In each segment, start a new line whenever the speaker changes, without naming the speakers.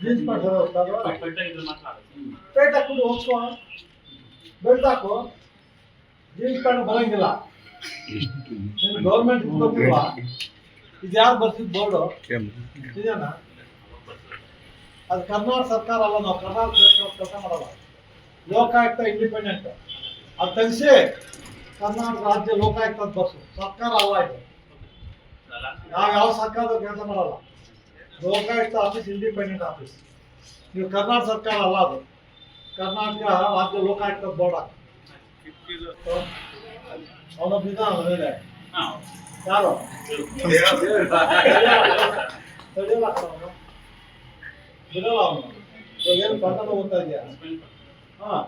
Jeans pant ಹಾಕೊಂಡು ಹೋಗ್ಕೋ belt ಹಾಕು ಜೀನ್ಸ್ ಪ್ಯಾಂಟ್ ಬರಂಗಿಲ್ಲ ಗೌರ್ಮೆಂಟ್ ಇದು ಯಾರು ಬರ್ತಿದ್ ಬೋರ್ಡು ಇದೆಯಾ ಅದು ಕರ್ನಾಟಕ ಸರ್ಕಾರ ಅಲ್ಲ ನಾವು ಕರ್ನಾಟಕ ಕೆಲಸ ಮಾಡಲ್ಲ. ಲೋಕಾಯುಕ್ತ ಇಂಡಿಪೆಂಡೆಂಟ್ ಅದು ತೆಗೆಸಿ ಕರ್ನಾಟಕ ರಾಜ್ಯ ಲೋಕಾಯುಕ್ತ ಅಂತ ಬಸ್ಸು ಸರ್ಕಾರ ಅಲ್ಲ ಇದು. ನಾವು ಯಾವ ಸರ್ಕಾರದ ಕೆಲಸ ಮಾಡಲ್ಲ. ಲೋಕಾಯುಕ್ತ ಆಫೀಸ್ ಇಂಡಿಪೆಂಡೆಂಟ್ ಆಫೀಸ್ ನೀವು ಕರ್ನಾಟಕ ಸರ್ಕಾರ ಅಲ್ಲ ಅದು. ಕರ್ನಾಟಕ ರಾಜ್ಯ ಲೋಕಾಯುಕ್ತ ಬೋರ್ಡ್ ಅವ್ನ ಮೇಲೆ ಯಾರು? ತಡಿಯಲ್ಲ ಅವನು ಬಿಡಲ್ಲ ಏನು ಕನ್ನಡ ಓದ್ತಾ ಇದೆಯಾ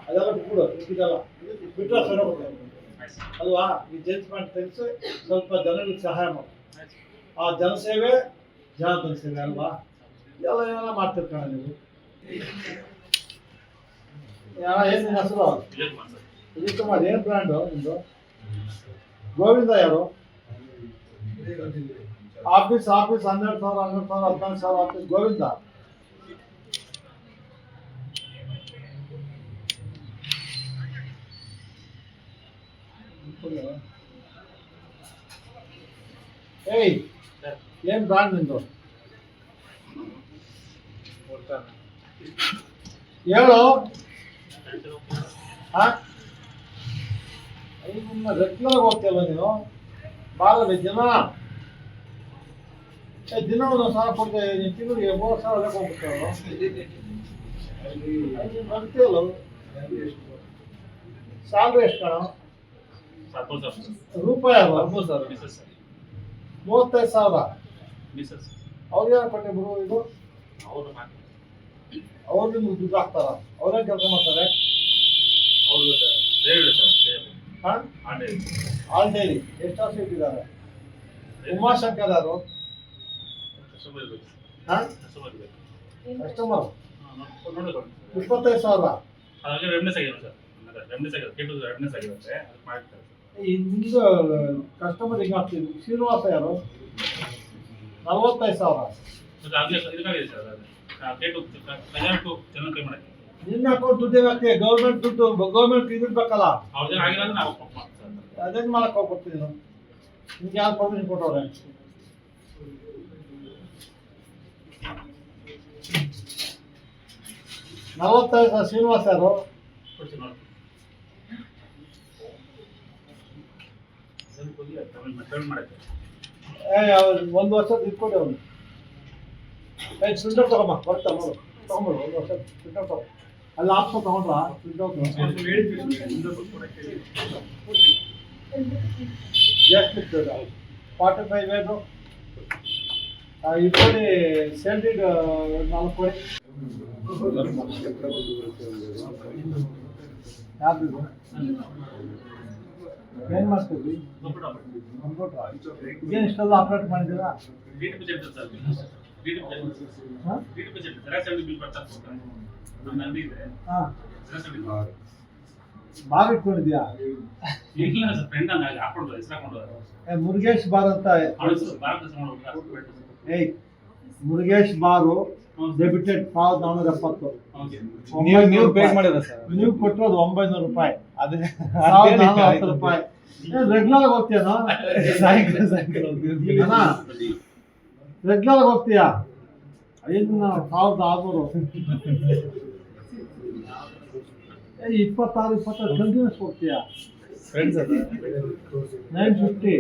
ಅದೆಲ್ಲ ಬಿಟ್ಬಿಡು ಅಲ್ವಾ? ಈ ಪ್ಯಾಂಟ್ ತೆಗೆಸಿ ಸ್ವಲ್ಪ ಜನರಿಗೆ ಸಹಾಯ ಮಾಡು. ಆ ಜನಸೇವೆ, ಜನಾರ್ದನ ಸೇವೆ, ಅಲ್ವಾ? ಎಲ್ಲ ಏನೆಲ್ಲ ಮಾಡ್ತಿರ್ಕಣ ನೀವು? ಏನು ಹೆಸರು? ವಿಜಯ್ ಕುಮಾರ್, ಏನು ಬ್ರ್ಯಾಂಡು ನಿಮ್ಮದು ಗೋವಿಂದ ಯಾರು? ಆಫೀಸ್ ಆಫೀಸ್, ಹನ್ನೆರಡು ಸಾವಿರ ಹನ್ನೆರಡು ಸಾವಿರ ಹದಿನಾಲ್ಕು ಸಾವಿರ ಆಫೀಸ್ ಗೋವಿಂದ? ಏಯ್ ಏನ್ ಬ್ರಾಂಡ್ ನಿಂದು? ಹೇಳು. ಹಾ? ರೆಗ್ಯುಲರ್ ಹೋಗ್ತಿಲ್ಲ ನೀನು? ಬಾರಲ್ಲ ದಿನ? ಏ, ದಿನ ಒಂದೊಂದು ಸಾವಿರ ಕೊಡ್ತೇವೆ ತಿಂಗಳಿಗೆ ಮೂರು ಸಾವಿರ ಹೋಗ್ಬಿಡ್ತೇವೆ ಬರ್ತೀವಲ್ಲ ಸ್ಯಾಲ್ರಿ ಎಷ್ಟು ಕಣ? ರೂಪಾಯಿ ಅಲ್ವಾ? ಮೂವತ್ತೈದು ಸಾವಿರ? ಅವ್ರು ಯಾರು ಕೊಟ್ಟೆ ಬರುವ ಇದು? ಅವ್ರು ನಿಮ್ಗೆ ದುಡ್ಡು ಹಾಕ್ತಾರ. ಅವರೇ ಕೆಲಸ ಮಾಡ್ತಾರೆ. ಆಲ್ ಡೈಲಿ ಎಷ್ಟು ವರ್ಷ ಇಟ್ಟಿದ್ದಾರೆ? ಉಮಾಶಂಕರ್ ಯಾರು? ಕಸ್ಟಮರ್? ಇಪ್ಪತ್ತೈದು ಸಾವಿರ? ನಿಮ್ದು ಕಸ್ಟಮರ್ ಹಿಂಗೆ ಆಗ್ತಿದ್ರು ಶ್ರೀನಿವಾಸ ಯಾರು? ನಲ್ವತ್ತೈದು ಸಾವಿರ. ನಿನ್ನ ಅಕೌಂಟ್ ದುಡ್ಡು ಹಾಕ್ತಿ ಗೌರ್ಮೆಂಟ್ ದುಡ್ಡು ಗೌರ್ಮೆಂಟ್ ಇದಿರ್ಬೇಕಲ್ಲ ಅದೇನ್ ಮಾಡಕ್ ಹೋಗ್ಬಿಡ್ತೀನಿ ನಾನು ನಿಮ್ಗೆ ಯಾರು ಪರ್ಮಿಷನ್ ಕೊಟ್ಟವ್ರೆ? ನಲವತ್ತೈದು ಸಾವಿರ ಶ್ರೀನಿವಾಸ ಯಾರು? ಏ ಮಾಡಕ್ಕೆ ಒಂದು ವರ್ಷ ಇಟ್ಕೊಡಿ ಅವನು ಏ ಸಿಲಿಂಡರ್ ತಗೊಂಬ ಬರ್ತಾ ನೋಡು. ತಗೊಂಬಿಡು ಒಂದು ವರ್ಷ ಸಿಲಿಂಡರ್ ತಗೋ ಅಲ್ಲಿ ಆಪ್ಸ ತಗೊಂಡ್ರ? ಎಷ್ಟು ಇರ್ತದೆ ಫಾರ್ಟಿ ಫೈವ್ ಬೇಕು ಇಟ್ಕೊಂಡು ಸ್ಯಾಲ್ರಿಡ್ ನಾಲ್ಕು ಯಾರು ಏನು ಮಾಡ್ತೀವಿ ಇದೇನು ಇಷ್ಟೆಲ್ಲ ಆಪ್ರೇಟ್ ಮಾಡಿದ್ದೀರಾ? ಬಾರ್ ಇಟ್ಕೊಂಡಿದ್ಯಾ? ಮುರುಗೇಶ್ ಬಾರ್ ಅಂತ. ಏಯ್ ಮುರುಗೇಶ್ ಬಾರು ಡೆಬಿಟೆಡ್ ಸಾವಿರದ ನಾನ್ನೂರ ಎಪ್ಪತ್ತು.
ನೀವು ಪೇ ಮಾಡಿದ್ರ ಸರ್.
ನೀವು ಕೊಟ್ಟಿರೋದು ಒಂಬೈನೂರು ರೂಪಾಯಿ.
ಅದೇ
ರೂಪಾಯಿ. ರೆಗ್ಯುಲರ್ ಹೋಗ್ತೀಯನೋ
ಸಾಯಂಕಾಲ ಸಾಯಂಕಾಲ
ಅಣ್ಣ ರೆಗ್ಯುಲರ್ ಹೋಗ್ತೀಯಾ? ಐದು ಸಾವಿರದ ಆರ್ನೂರು. ಏ, ಇಪ್ಪತ್ತಾರು ಇಪ್ಪತ್ತಾರು. ಕಂಟಿನ್ಯೂಸ್ ಹೋಗ್ತೀಯಾ? Nine fifty